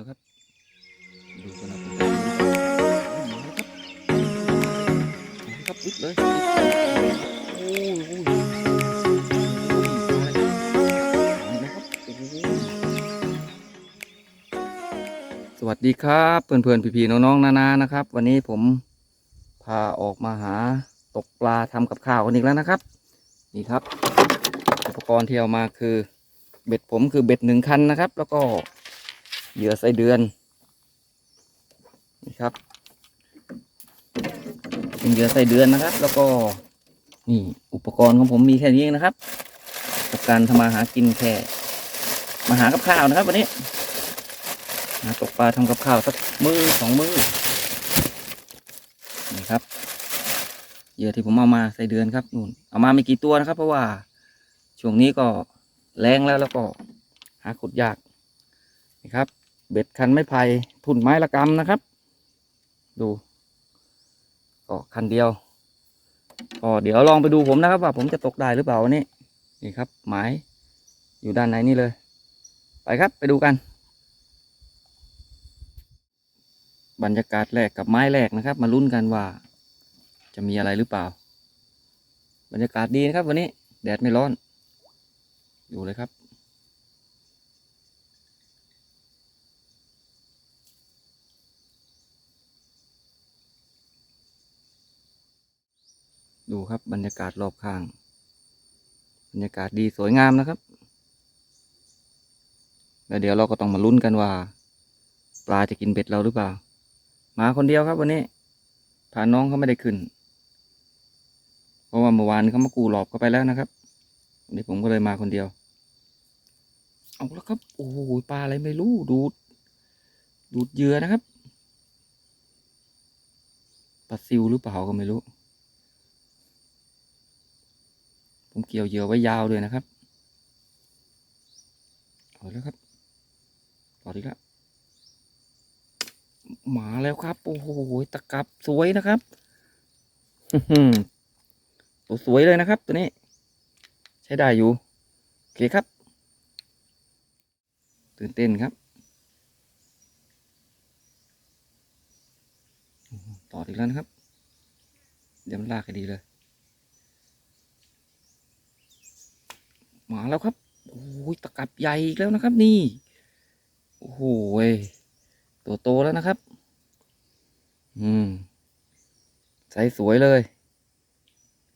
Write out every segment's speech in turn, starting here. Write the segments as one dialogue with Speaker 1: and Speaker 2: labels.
Speaker 1: แล้วครับ ดูกันนะผมมาแล้วครับครับวิดเลยโอ้ยโอ้ยโอ้ยมาเลยมาแล้วครับโอ้โหสวัสดีครับเพื่อนๆพี่ๆน้องๆนานานะครับ วันนี้ผมพาออกมาหาตกปลาทำกับข้าวกันอีกแล้วนะครับ นี่ครับ อุปกรณ์ที่เอามาคือเบ็ดผมคือเบ็ดหนึ่งคันนะครับ แล้วก็ เหยื่อไส้เดือนนี่ครับ เป็นเหยื่อไส้เดือนนะครับ แล้วก็นี่อุปกรณ์ของผมมีแค่นี้เองนะครับกับการทำมาหากินแค่มาหากับข้าวนะครับ วันนี้หาตกปลาทำกับข้าวสักมือสองมือนี่ครับเหยื่อที่ผมเอามาไส้เดือนครับนู่นเอามาไม่กี่ตัวนะครับ เพราะว่าช่วงนี้ก็แรงแล้วแล้วก็หาขุดยากนะครับ เบ็ดคันไม้ไผ่ทุ่นไม้ละกำนะครับ ดูก็คันเดียวก็เดี๋ยวลองไปดูผมนะครับว่าผมจะตกได้หรือเปล่าวันนี้นี่ครับหมายอยู่ด้านในนี่เลย ไปครับไปดูกัน บรรยากาศแรกกับไม้แรกนะครับ มาลุ้นกันว่า จะมีอะไรหรือเปล่า บรรยากาศดีนะครับวันนี้ แดดไม่ร้อนอยู่เลยครับ ดูครับบรรยากาศรอบข้าง บรรยากาศดีสวยงามนะครับ แล้วเดี๋ยวเราก็ต้องมาลุ้นกันว่า ปลาจะกินเบ็ดเราหรือเปล่า มาคนเดียวครับวันนี้พาน้องเขาไม่ได้ขึ้น เพราะว่าเมื่อวานเขามากูหลอบเข้าไปแล้วนะครับวันนี้ผมก็เลยมาคนเดียว เอาแล้วครับ โอ้โหปลาอะไรไม่รู้ ดูด ดูดเยื่อนะครับปลาซิวหรือเปล่าก็ไม่รู้ ผมเกี่ยวเหยื่อไว้ยาวเลยนะครับเอาแล้วครับต่อดีกแล้วมาแล้วครับ โอ้โหตะกรับสวยนะครับตัวสวยเลยนะครับ ตัวนี้ ใช้ได้อยู่โอเคครับ ตื่นเต้นครับต่ออีกแล้วนะครับ เดี๋ยวมันลากให้ดีเลย มาแล้วครับโอ้ยตะกับใหญ่อีกแล้วนะครับ นี่โอ้โหยตัวโตแล้วนะครับ อืมใสสวยเลย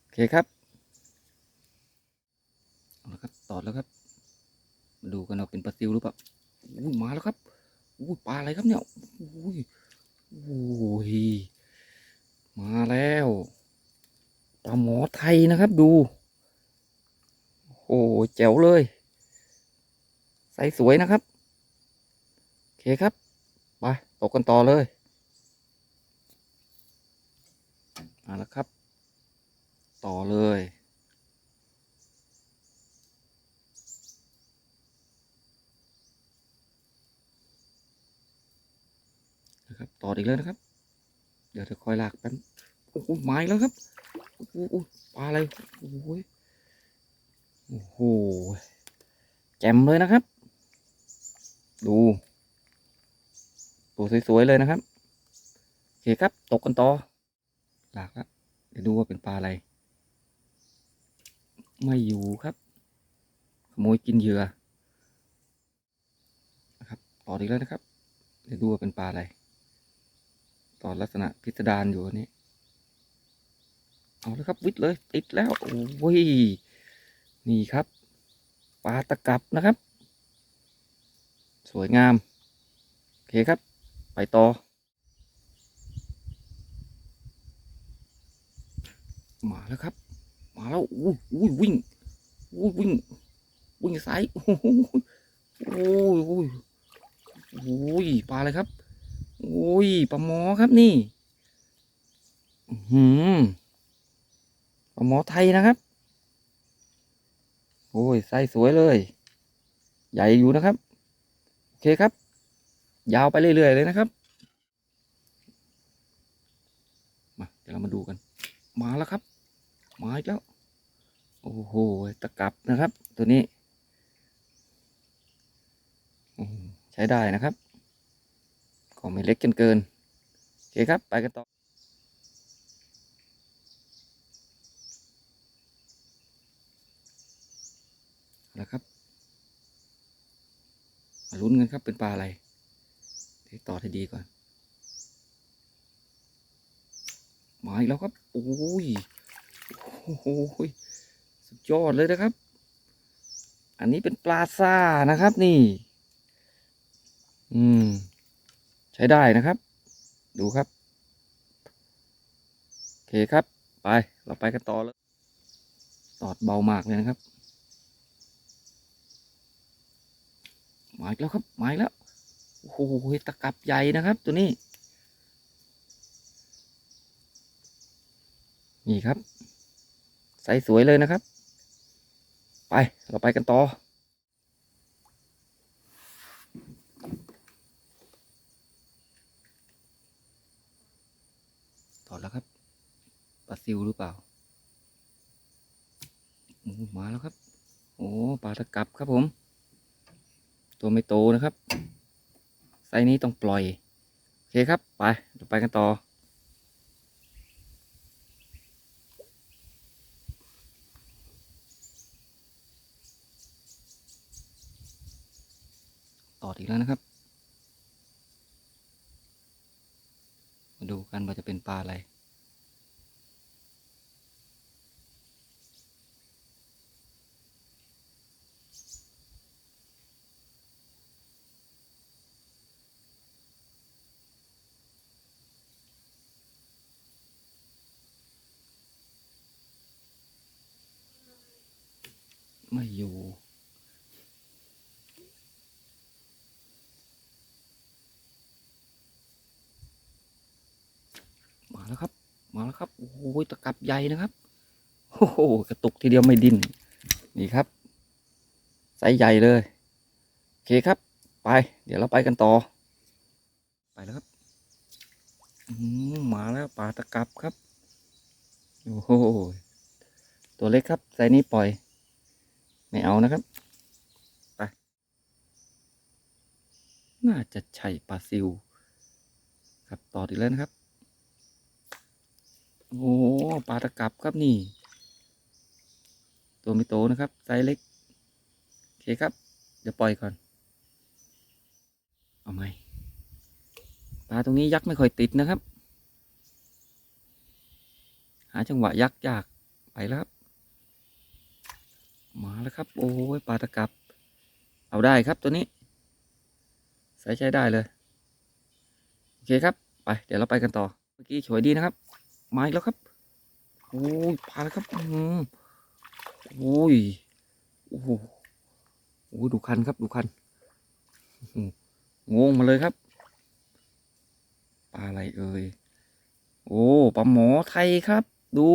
Speaker 1: โอเคครับเอาละครับตอดแล้วครับ มาดูกันว่าเป็นปลาซิวหรือเปล่าอุ้ยมาแล้วครับอุ้ยปลาอะไรครับเนี่ยอุ้ยโอ้ยมาแล้วปลาหมอไทยนะครับ ดู แจ๋วเลยใสสวยนะครับ โอเคครับ ไปตกกันต่อเลยมาแล้วครับ ต่อเลยนะครับต่ออีกแล้วนะครับ เดี๋ยวจะคอยลากแป๊บโอ้โหไม้แล้วครับโอ้โหปลาอะไรโอ้โห โอ้โหแจ่มเลยนะครับ ดูตัวสวยๆเลยนะครับโอเคครับ ตกกันต่อหลากล้วเดี๋ยวดูว่าเป็นปลาอะไร ไม่อยู่ครับ ขโมยกินเหยื่อนะครับต่ออีกแล้วนะครับ เดี๋ยวดูว่าเป็นปลาอะไรต่อลักษณะพิสดารอยู่อันนี้ เอาแล้วครับวิดเลย ติดแล้ว โอ้ย นี่ครับปลาตะกับนะครับ สวยงาม โอเคครับ ไปต่อ มาแล้วครับ มาแล้วอู้อู้ยวิ่งอู้ยวิ่งวิ่งซ้ายโอ้โหโอ้ยโอ้ยโอ้ยปลาอะไรครับโอ้ยปลาหมอครับนี่ หืมปลาหมอไทยนะครับ โอ้ยไส์สวยเลย ใหญ่อยู่นะครับ โอเคครับ ยาวไปเรื่อยๆเลยนะครับ มาเดี๋ยวเรามาดูกัน มาแล้วครับ มาอีกแล้ว โอ้โหตะกับนะครับ ตัวนี้ใช้ได้นะครับก็ไม่เล็กจนเกิน โอเคครับ ไปกันต่อ แล้วครับมาลุ้นกันครับเป็นปลาอะไรเดี๋ยวต่อให้ดีก่อนมาอีกแล้วครับโอ้ยโอ้โหสุดยอดเลยนะครับ อันนี้เป็นปลาซ่านะครับนี่ อืม ใช้ได้นะครับ ดูครับ โอเคครับ ไป เราไปกันต่อเลยตอดเบามากเลยนะครับ มาอีกแล้วครับมาอีกแล้วโอ้โหตะกับใหญ่นะครับ ตัวนี้ นี่ครับ ใสสวยเลยนะครับ ไปเราไปกันต่อถอดแล้วครับปลาซิวหรือเปล่าโอ้มาแล้วครับ โอ้ปลาตะกับครับผม ตัวไม่โตนะครับ ไซนี้ต้องปล่อย โอเคครับ ไปเราไปกันต่อต่ออีกแล้วนะครับ มาดูกันว่าจะเป็นปลาอะไร ไม่อยู่ มา แล้วครับ มาแล้วครับโอ้โหตะกับใหญ่นะครับโอ้โหกระตุกทีเดียวไม่ดิ้นนี่ครับไซส์ใหญ่เลยโอเคครับ ไป เดี๋ยวเราไปกันต่อ ไปแล้วครับมมาแล้วปลาตะกับครับโอ้โหตัวเล็กครับไซส์นี้ปล่อย ไม่เอานะครับไปน่าจะใช่ปลาซิว ครับต่ออีกแล้วนะครับ โอ้ปลาตะกับครับนี่ ตัวไม่โตนะครับ ไซส์เล็ก โอเคครับ เดี๋ยวปล่อยก่อน เอาไหมปลาตรงนี้ยักษ์ไม่ค่อยติดนะครับ หาจังหวะยักษ์ยากไปแล้วครับมาแล้วครับ โอ้ยปลาตะกับ เอาได้ครับตัวนี้ ใส่ใช้ได้เลย โอเคครับ ไป เดี๋ยวเราไปกันต่อ เมื่อกี้สวยดีนะครับ มาอีกแล้วครับ โอ้ยปลาแล้วครับอืมโอ้ย โอ้โหโอ้ดูคันครับ ดูคันงงมาเลยครับ ปลาอะไรเอ่ย โอ้ ปลาหมอไทยครับ ดู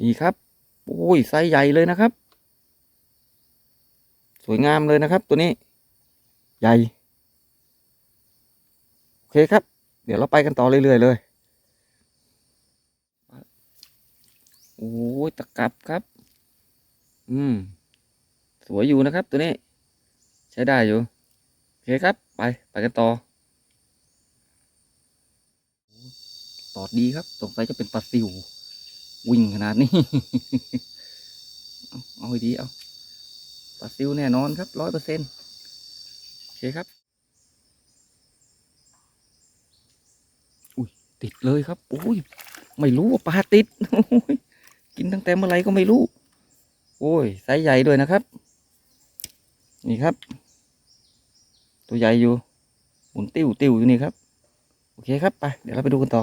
Speaker 1: นี่ครับ โอ้ย ไซส์ใหญ่เลยนะครับ สวยงามเลยนะครับ ตัวนี้ ใหญ่ โอเคครับ เดี๋ยวเราไปกันต่อเรื่อยๆเลยโอ้ยตะกับครับ อืม สวยอยู่นะครับ ตัวนี้ ใช้ได้อยู่ โอเคครับ ไป ไปกันต่อ ตอดดีครับ สงสัยจะเป็นปลาซิว วิ่งขนาดนี้ เอาให้ดีเอาปลาซิวแน่นอนครับร้อยเปอร์เซ็นต์โอเคครับ อุ้ย ติดเลยครับโอ้ยไม่รู้ว่าปลาติดกินตั้งแต่เมื่อไหรก็ไม่รู้ โอ้ยไซส์ใหญ่ด้วยนะครับ นี่ครับ ตัวใหญ่อยู่หมุนติ้วติ้วอยู่นี่ครับ โอเคครับไปเดี๋ยวเราไปดูกันต่อ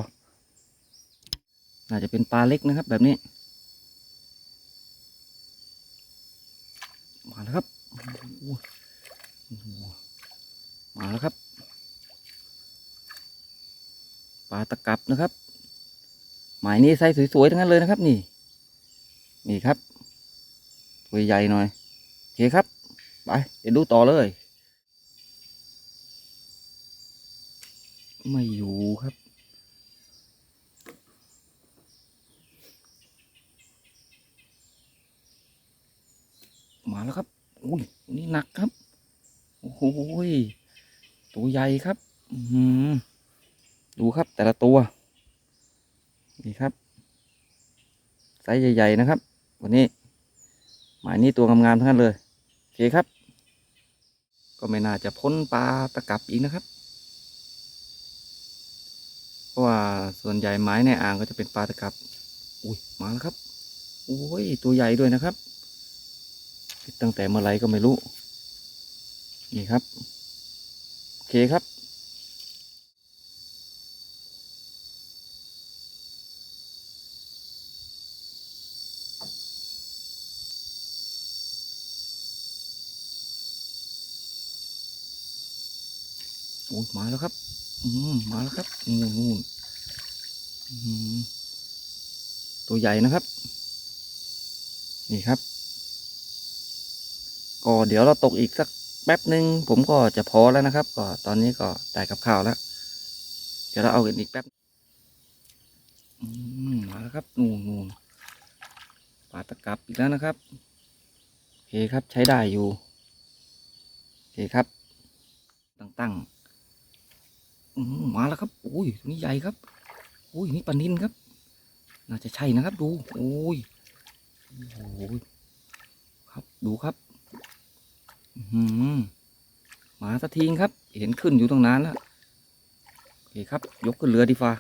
Speaker 1: น่าจะเป็นปลาเล็กนะครับ แบบนี้มาแล้วครับมาแล้วครับ ปลาตะกับนะครับ หมายนี้ไซส์สวยๆทั้งนั้นเลยนะครับ นี่ นี่ครับตัวใหญ่หน่อยโอเคครับ ไปเดี๋ยวดูต่อเลย ไม่อยู่ครับมาแล้วครับอุ้ยนี่หนักครับ โอ้โหตัวใหญ่ครับ อือหือ ดูครับแต่ละตัว นี่ครับ ไซส์ใหญ่ ๆ นะครับ วันนี้ หมายนี้ตัวงามๆทั้งนั้นเลย โอเคครับ ก็ไม่น่าจะพ้นปลาตะกับอีกนะครับ เพราะว่าส่วนใหญ่ไม้ในอ่างก็จะเป็นปลาตะกับ อุ้ยมาแล้วครับ โอ้ยตัวใหญ่ด้วยนะครับ ตั้งแต่เมื่อไหรก็ไม่รู้ นี่ครับ โอเคครับ มาแล้วครับ อืมมาแล้วครับนู่นนู่นตัวใหญ่นะครับ นี่ครับ ก็เดี๋ยวเราตกอีกสักแป๊บหนึ่งผมก็จะพอแล้วนะครับ ก็ตอนนี้ก็ได้กับข้าวแล้ว เดี๋ยวเราเอากันอีกแป๊บอืมมาแล้วครับนู่นนู่นปลาตะกับอีกแล้วนะครับโอเคครับใช้ได้อยู่โอเคครับ ตั้งๆ มาแล้วครับโอ้ยตัวนี้ใหญ่ครับโอ้ยนี่ปลานินครับ น่าจะใช่นะครับ ดู โอ้ยโอ้ยครับดูครับอือหือมาสักทีครับ เห็นขึ้นอยู่ตรงนั้นแล้วโอเคครับ ยกขึ้นเรือดีฟ้า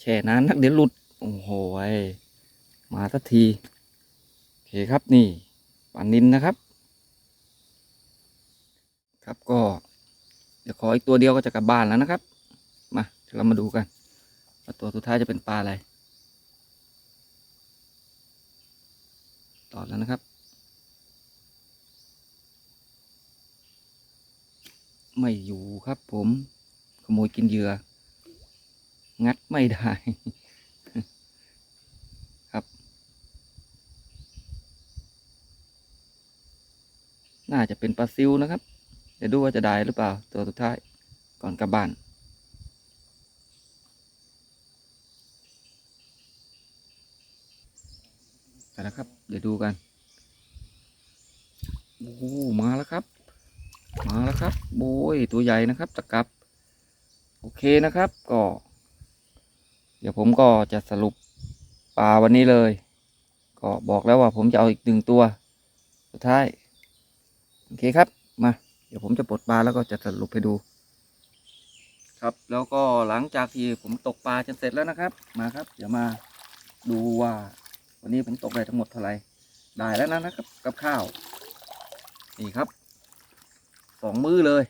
Speaker 1: แช่นานนักเดี๋ยวหลุดโอ้โหยมาสักทีโอเคครับนี่ปลานินนะครับ ครับก็ ดี๋ยวขออีกตัวเดียวก็จะกลับบ้านแล้วนะครับ มาเดี๋ยวเรามาดูกันว่าตัวสุดท้ายจะเป็นปลาอะไรต่อแล้วนะครับ ไม่อยู่ครับผมขโมยกินเหยื่อ งัดไม่ได้ครับ น่าจะเป็นปลาซิวนะครับ เดี๋ยวดูว่าจะได้หรือเปล่า ตัวสุดท้ายก่อนกลับบ้านไปแล้วครับ เดี๋ยวดูกันโอ้มาแล้วครับ มาแล้วครับโบยตัวใหญ่นะครับตะกับ โอเคนะครับก็ เดี๋ยวผมก็จะสรุปปลาวันนี้เลย ก็บอกแล้วว่าผมจะเอาอีกหนึ่งตัว สุดท้าย โอเคครับมา เดี๋ยวผมจะปลดปลาแล้วก็จะสรุปให้ดู ครับแล้วก็หลังจากที่ผมตกปลาจนเสร็จแล้วนะครับ มาครับ เดี๋ยวมาดูว่า วันนี้ผมตกได้ทั้งหมดเท่าไหร่ได้แล้วนะครับ กับข้าว นี่ครับสองมือเลย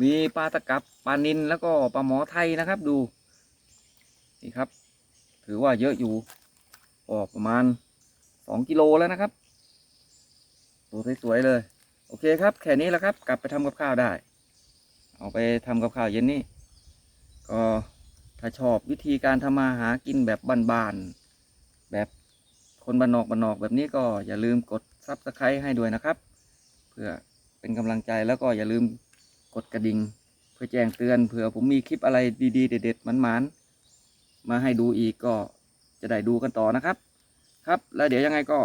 Speaker 1: มีปลาตะกับปลานินแล้วก็ปลาหมอไทยนะครับ ดู นี่ครับ ถือว่าเยอะอยู่ออกประมาณสองกิโลแล้วนะครับ ตัวสวยๆเลย โอเคครับ แค่นี้แหละครับ กลับไปทำกับข้าวได้ เอาไปทำกับข้าวเย็นนี้ ก็ถ้าชอบวิธีการทำมาหากินแบบบ้านๆ แบบคนบ้านนอกบ้านนอกแบบนี้ก็อย่าลืมกดซับสไครต์ให้ด้วยนะครับ เพื่อเป็นกำลังใจแล้วก็อย่าลืมกดกระดิ่งเพื่อแจ้งเตือนเผื่อผมมีคลิปอะไรดีๆ เด็ดๆมันๆมาให้ดูอีกก็จะได้ดูกันต่อนะครับ ครับแล้วเดี๋ยวยังไงก็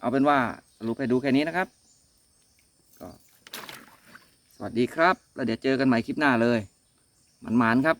Speaker 1: เอาเป็นว่าสรุปให้ดูแค่นี้นะครับ วัสดีครับ แล้วเดี๋ยวเจอกันใหม่คลิปหน้าเลยมันๆครับ